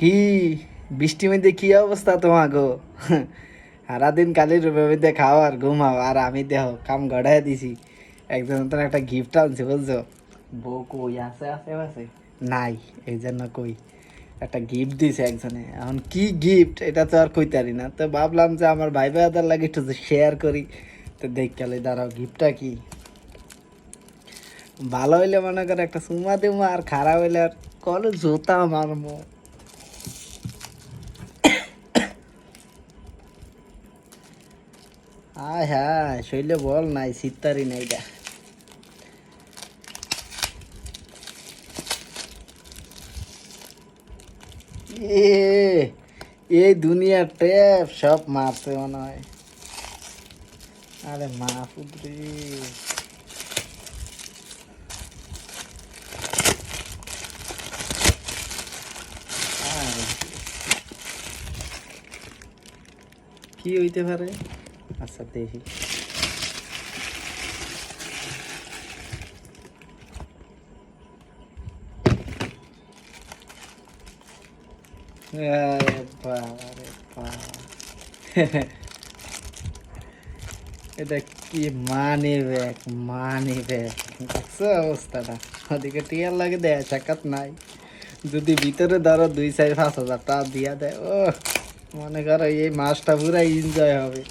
কি বৃষ্টি মধ্যে কি অবস্থা তোমার গো? সারাদিন কালি রুমের মধ্যে খাও আর ঘুমাও। আর আমি দেহ কাম গড়াই দিছি। একজন তোর একটা গিফট আনছি, বুঝছ? বউ কই, আছে আছে নাই, এই জন্য কই। একটা গিফট দিছে একজনে। এখন কি গিফট এটা তো আর কইতে পারি না। তো ভাবলাম যে আমার ভাই ভাইদের লাগে একটু শেয়ার করি। তো দেখ গেলে দাঁড়াও গিফটটা কি? ভালো হইলে মনে করে একটা সুমা দেবো আর খারাপ হইলে আর কলে জোতা মারমো। আয় হ্যাঁ শৈলে বল নাই এই দুনিয়ার টেপ সব মারছে মনে হয়। আরে কি হইতে পারে? আচ্ছা দেখি। এটা কি মানি ব্যাগ মানি ব্যাগ অবস্থাটা? ওদিকে টিয়ার লাগে দেয় চাকাত নাই। যদি ভিতরে ধরো দুই চার পাঁচ হাজার টাকা দিয়া দেয় ও মনে করো এই মাসটা পুরো এনজয় হবে।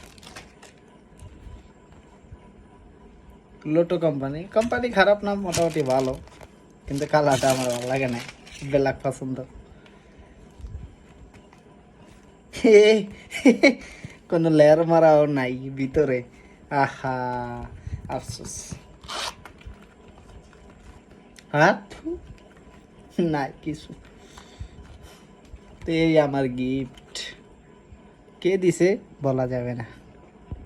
লোটো কোম্পানি কোম্পানি খারাপ না, মোটামুটি ভালো। কিন্তু কালারটা আমার ভালো লাগে না ব্ল্যাক পছন্দ। কোনো লেয়ার মারাও নাই ভিতরে। আহা, আফসোস। হ্যাঁ নাই কিছু। তো এই আমার গিফট কে দিছে? বলা যাবে না।